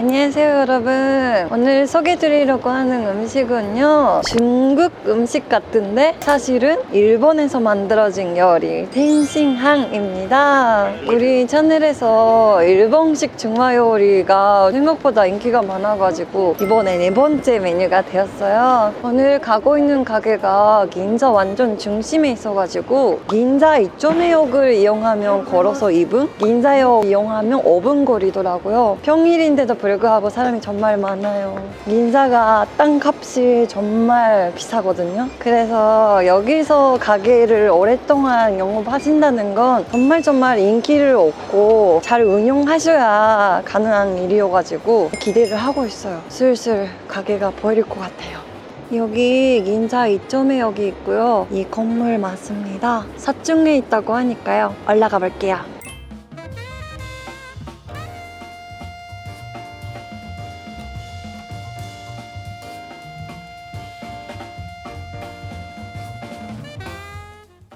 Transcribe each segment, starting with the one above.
안녕하세요 여러분. 오늘 소개드리려고 하는 음식은요 중국 음식 같은데 사실은 일본에서 만들어진 요리 텐싱항입니다. 우리 채널에서 일본식 중화 요리가 생각보다 인기가 많아가지고 이번에 네 번째 메뉴가 되었어요. 오늘 가고 있는 가게가 긴자 완전 중심에 있어가지고 긴자 이쪽역을 이용하면 걸어서 2분 긴자역 이용하면 5분 거리더라고요. 평일인데도 불 구하고 사람이 정말 많아요. 민자가 땅값이 정말 비싸거든요. 그래서 여기서 가게를 오랫동안 영업하신다는 건 정말 정말 인기를 얻고 잘 운영하셔야 가능한 일이어가지고 기대를 하고 있어요. 슬슬 가게가 보일 것 같아요. 여기 인자 2점에 여기 있고요. 이 건물 맞습니다. 사중에 있다고 하니까요. 올라가 볼게요.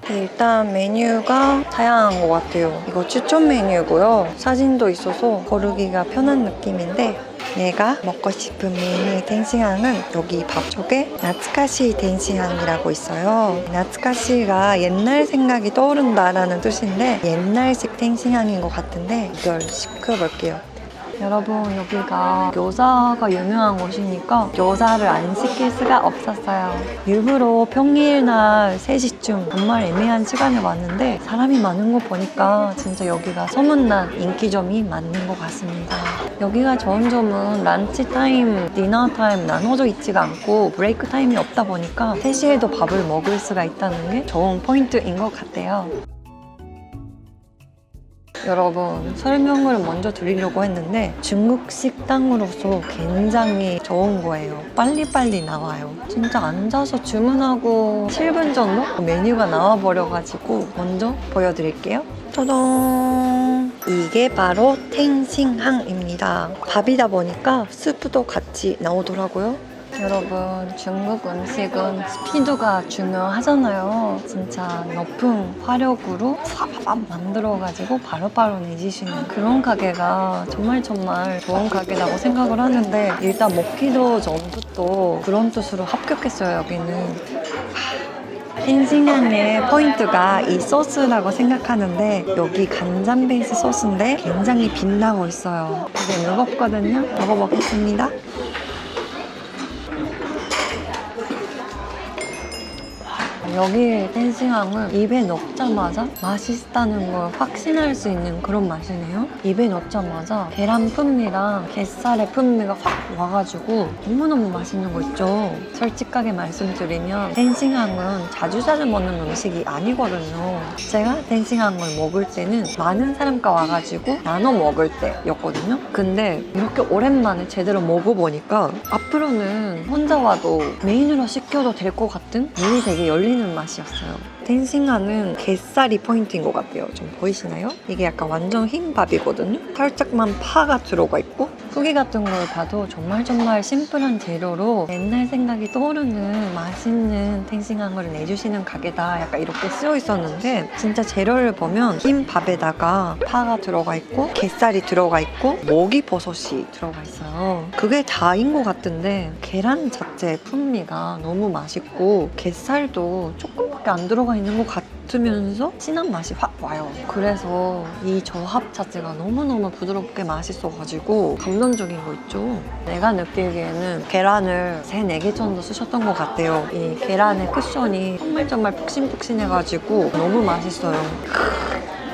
네, 일단 메뉴가 다양한 것 같아요. 이거 추천 메뉴고요. 사진도 있어서 고르기가 편한 느낌인데 내가 먹고 싶은 메뉴 댄싱항은 여기 밥 쪽에 나츠카시 댄싱항이라고 있어요. 나츠카시가 옛날 생각이 떠오른다라는 뜻인데 옛날식 댄싱항인 것 같은데 이걸 시켜볼게요. 여러분 여기가 교사가 유명한 곳이니까 교사를 안 시킬 수가 없었어요. 일부러 평일날 3시쯤 정말 애매한 시간에 왔는데 사람이 많은 거 보니까 진짜 여기가 소문난 인기점이 맞는 것 같습니다. 여기가 좋은 점은 런치 타임, 디너 타임 나눠져 있지가 않고 브레이크 타임이 없다 보니까 3시에도 밥을 먹을 수가 있다는 게 좋은 포인트인 것 같아요. 여러분 설명을 먼저 드리려고 했는데 중국 식당으로서 굉장히 좋은 거예요. 빨리빨리 나와요. 진짜 앉아서 주문하고 7분 정도 메뉴가 나와 버려가지고 먼저 보여드릴게요. 짜잔! 이게 바로 탱싱항입니다. 밥이다 보니까 스프도 같이 나오더라고요 여러분 중국 음식은 스피드가 중요하잖아요. 진짜 높은 화력으로 팍팍 만들어가지고 바로바로 내주시는 그런 가게가 정말 정말 좋은 가게라고 생각을 하는데 일단 먹기도 전부터 그런 뜻으로 합격했어요 여기는. 흰싱향의 포인트가 이 소스라고 생각하는데 여기 간장 베이스 소스인데 굉장히 빛나고 있어요. 되게 무겁거든요. 먹어보겠습니다 여기 댄싱함은 입에 넣자마자 맛있다는 걸 확신할 수 있는 그런 맛이네요. 입에 넣자마자 계란 풍미랑 게살의 풍미가 확 와가지고 너무너무 맛있는 거 있죠. 솔직하게 말씀드리면 댄싱함은 자주자주 먹는 음식이 아니거든요. 제가 댄싱함을 먹을 때는 많은 사람과 와가지고 나눠 먹을 때였거든요. 근데 이렇게 오랜만에 제대로 먹어보니까 앞으로는 혼자 와도 메인으로 시켜도 될 것 같은 눈이 되게 열리는 맛이었어요. 댄싱하는 게살이 포인트인 것 같아요. 좀 보이시나요? 이게 약간 완전 흰 밥이거든요. 살짝만 파가 들어가 있고 후기 같은 걸 봐도 정말 정말 심플한 재료로 옛날 생각이 떠오르는 맛있는 탱싱한 걸 내주시는 가게다. 약간 이렇게 쓰여 있었는데 진짜 재료를 보면 흰 밥에다가 파가 들어가 있고 게살이 들어가 있고 목이버섯이 들어가 있어요. 그게 다인 것 같은데 계란 자체의 풍미가 너무 맛있고 게살도 조금밖에 안 들어가 있는 것 같 으면서 진한 맛이 확 와요. 그래서 이 조합 자체가 너무너무 부드럽게 맛있어가지고 감동적인 거 있죠. 내가 느끼기에는 계란을 3, 4개 정도 쓰셨던 것 같아요. 이 계란의 쿠션이 정말 정말 푹신푹신해가지고 너무 맛있어요.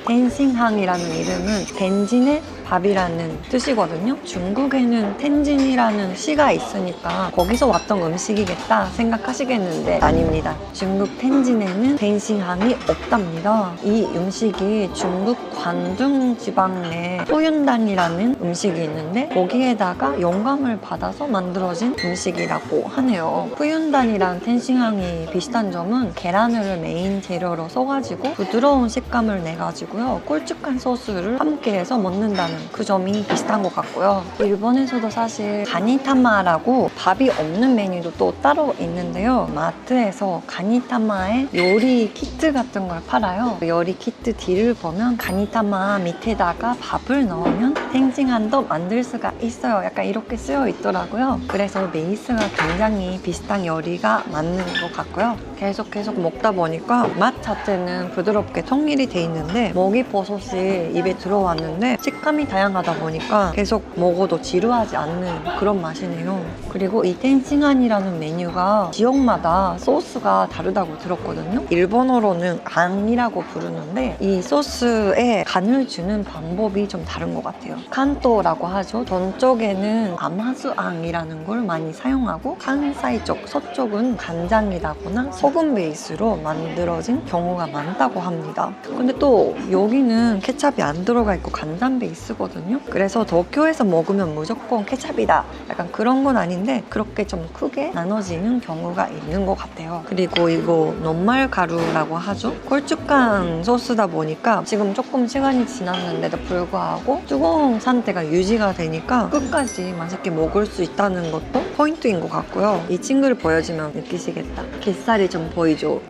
댄싱항이라는 이름은 덴진의 밥이라는 뜻이거든요. 중국에는 텐진이라는 시가 있으니까 거기서 왔던 음식이겠다 생각하시겠는데 아닙니다. 중국 텐진에는 댄싱항이 없답니다. 이 음식이 중국 관둥 지방의 소윤단이라는 음식이 있는데 거기에다가 영감을 받아서 만들어진 음식이라고 하네요. 후윤단이랑 텐싱항이 비슷한 점은 계란을 메인 재료로 써가지고 부드러운 식감을 내가지고요. 꼴쭉한 소스를 함께해서 먹는다는 그 점이 비슷한 것 같고요. 일본에서도 사실 가니타마라고 밥이 없는 메뉴도 또 따로 있는데요. 마트에서 가니타마의 요리 키트 같은 걸 팔아요. 그 요리 키트 뒤를 보면 가니타마 밑에다가 밥을 넣으면 탱징한도 만들 수가 있어요. 약간 이렇게 쓰여 있더라고요. 그래서 베이스가 굉장히 비슷한 요리가 맞는 것 같고요. 계속 계속 먹다 보니까 맛 자체는 부드럽게 통일이 돼 있는데 먹이 버섯이 입에 들어왔는데 식감이 다양하다 보니까 계속 먹어도 지루하지 않는 그런 맛이네요. 그리고 이 텐싱안이라는 메뉴가 지역마다 소스가 다르다고 들었거든요. 일본어로는 앙이라고 부르는데 이 소스에 간을 주는 방법이 좀 다른 것 같아요. 칸토라고 하죠. 전쪽에는 아마수앙이라는 걸 많이 사용하고 칸사이 쪽, 서쪽은 간장이라거나 소금 베이스로 만들어진 경우가 많다고 합니다. 근데 또 여기는 케찹이 안 들어가 있고 간장 베이스 거든요. 그래서 도쿄에서 먹으면 무조건 케찹이다. 약간 그런 건 아닌데 그렇게 좀 크게 나눠지는 경우가 있는 것 같아요. 그리고 이거 논말 가루라고 하죠. 걸쭉한 소스다 보니까 지금 조금 시간이 지났는데도 불구하고 뜨거운 상태가 유지가 되니까 끝까지 맛있게 먹을 수 있다는 것도 포인트인 것 같고요. 이 친구를 보여주면 느끼시겠다. 갯살이 좀 보이죠?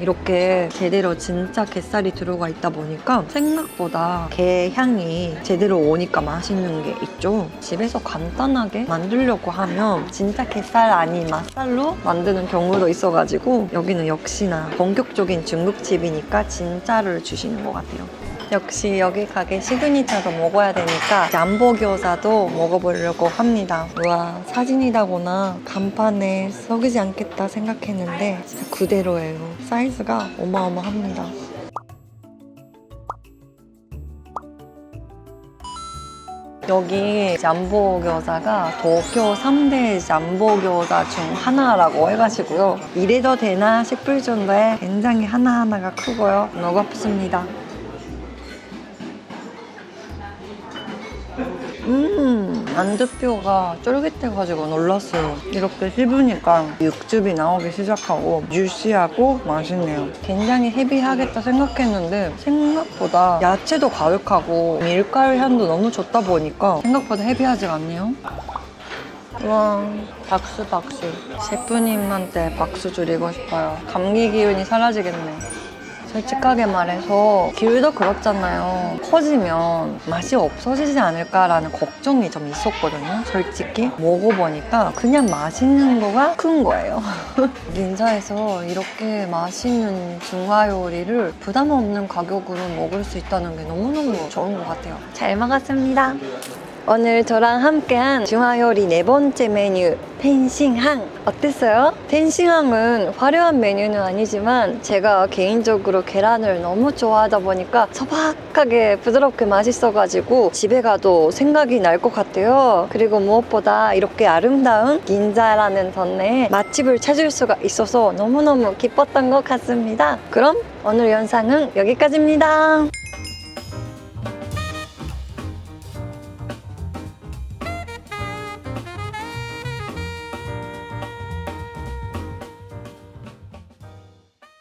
이렇게 제대로 진짜 갯살이 들어가 있다 보니까 생각보다 게 향이 제대로 오니까 맛있는 게 있죠. 집에서 간단하게 만들려고 하면 진짜 갯살 아닌 맛살로 만드는 경우도 있어가지고 여기는 역시나 본격적인 중국집이니까 진짜를 주시는 것 같아요. 역시 여기 가게 시그니처도 먹어야 되니까 잠보 교사도 먹어보려고 합니다. 와 사진이다거나 간판에 썩이지 않겠다 생각했는데 그대로예요. 사이즈가 어마어마합니다. 여기 잠보 교사가 도쿄 3대 잠보 교사 중 하나라고 해가지고요. 이래도 되나 싶을 정도에 굉장히 하나하나가 크고요. 먹어봤습니다. 음, 만두뼈가 쫄깃해가지고 놀랐어요. 이렇게 씹으니까 육즙이 나오기 시작하고 주시하고 맛있네요. 굉장히 헤비하겠다 생각했는데 생각보다 야채도 가득하고 밀가루 향도 너무 좋다 보니까 생각보다 헤비하지가 않네요. 와, 박수 박수. 셰프님한테 박수 드리고 싶어요. 감기 기운이 사라지겠네. 솔직하게 말해서 귤도 그렇잖아요. 커지면 맛이 없어지지 않을까라는 걱정이 좀 있었거든요. 솔직히 먹어보니까 그냥 맛있는 거가 큰 거예요. 닌자에서 이렇게 맛있는 중화 요리를 부담 없는 가격으로 먹을 수 있다는 게 너무너무 좋은 것 같아요. 잘 먹었습니다. 오늘 저랑 함께한 중화요리 네 번째 메뉴 텐싱항. 어땠어요? 텐싱항은 화려한 메뉴는 아니지만 제가 개인적으로 계란을 너무 좋아하다 보니까 소박하게 부드럽게 맛있어가지고 집에 가도 생각이 날 것 같아요. 그리고 무엇보다 이렇게 아름다운 긴자라는 동네에 맛집을 찾을 수가 있어서 너무너무 기뻤던 것 같습니다. 그럼 오늘 영상은 여기까지입니다